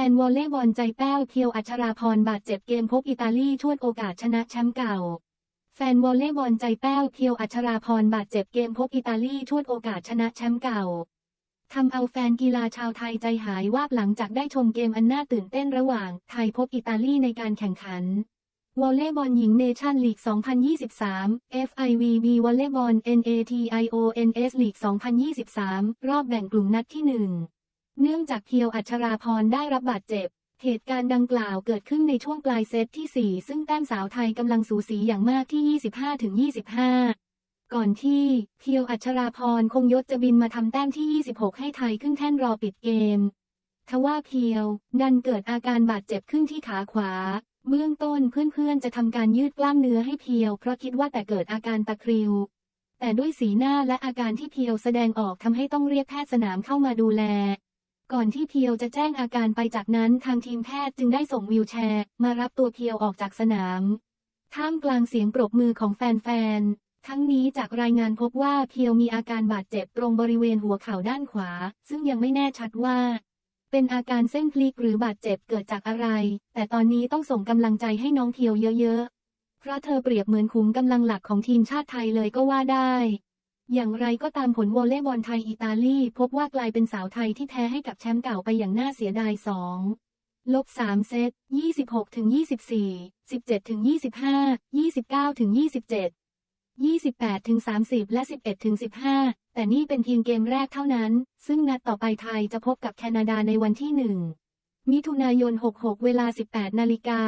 ฟนวอลเลย์บอลใจแป้วเพียวอัชราพรบาดเจ็บเกมพบอิตาลีชวดโอกาสชนะแชมป์เก่า แฟนวอลเลย์บอลใจแป้วเพียวอัชราพรบาดเจ็บเกมพบอิตาลีชวดโอกาสชนะแชมป์เก่าทำเอาแฟนกีฬาชาวไทยใจหายวาบหลังจากได้ชมเกมอันน่าตื่นเต้นระหว่างไทยพบอิตาลีในการแข่งขันวอลเลย์บอลหญิงเนชั่นลีก 2023 FIVB วอลเลย์บอล NATIONS ลีก 2023 รอบแบ่งกลุ่มนัดที่ 1 เนื่องจากเพียวอัชราพรได้รับบาดเจ็บ เหตุการณ์ดังกล่าวเกิดขึ้นในช่วงปลายเซตที่ 4 ซึ่งแต้มสาวไทยกำลังสูสีอย่างมากที่ 25-25 ก่อนที่เพียวอัชราพรคงยศจะบินมาทำแต้มที่ 26 ให้ไทยขึ้นแท่นรอปิดเกม ทว่าเพียวดันเกิดอาการบาดเจ็บขึ้นที่ขาขวา เบื้องต้นเพื่อนๆจะทำการยืดกล้ามเนื้อให้เพียว เพราะคิดว่าแต่เกิดอาการตะคริวแต่ด้วยสีหน้าและอาการที่เพียวแสดงออกทำให้ต้องเรียกแพทย์สนามเข้ามาดูแล ก่อนที่เพียวจะแจ้งอาการไปจากนั้นทางทีมแพทย์จึงได้ส่งวีลแชร์ มารับตัวเพียวออกจากสนาม ท่ามกลางเสียงปรบมือของแฟนๆ ทั้งนี้จากรายงานพบว่าเพียวมีอาการบาดเจ็บตรงบริเวณหัวเข่าด้านขวา ซึ่งยังไม่แน่ชัดว่า เป็นอาการเส้นพลิกหรือบาดเจ็บเกิดจากอะไร แต่ตอนนี้ต้องส่งกำลังใจให้น้องเพียวเยอะๆ เพราะเธอเปรียบเหมือนขุมกำลังหลักของทีมชาติไทยเลยก็ว่าได้ อย่างไรก็ตามผลวอลเลย์บอลไทยอิตาลีพบว่ากลายเป็นสาวไทยที่แพ้ให้กับแชมป์เก่าไปอย่างน่าเสียดาย2ลบ3เซต 26 ถึง 24 17 ถึง 25 29 ถึง 27 28 ถึง 30 และ 11 ถึง 15 แต่นี่เป็นเพียงเกมแรกเท่านั้น ซึ่งนัดต่อไปไทยจะพบกับแคนาดาในวันที่ 1 มิถุนายน 66 เวลา 18 นาฬิกา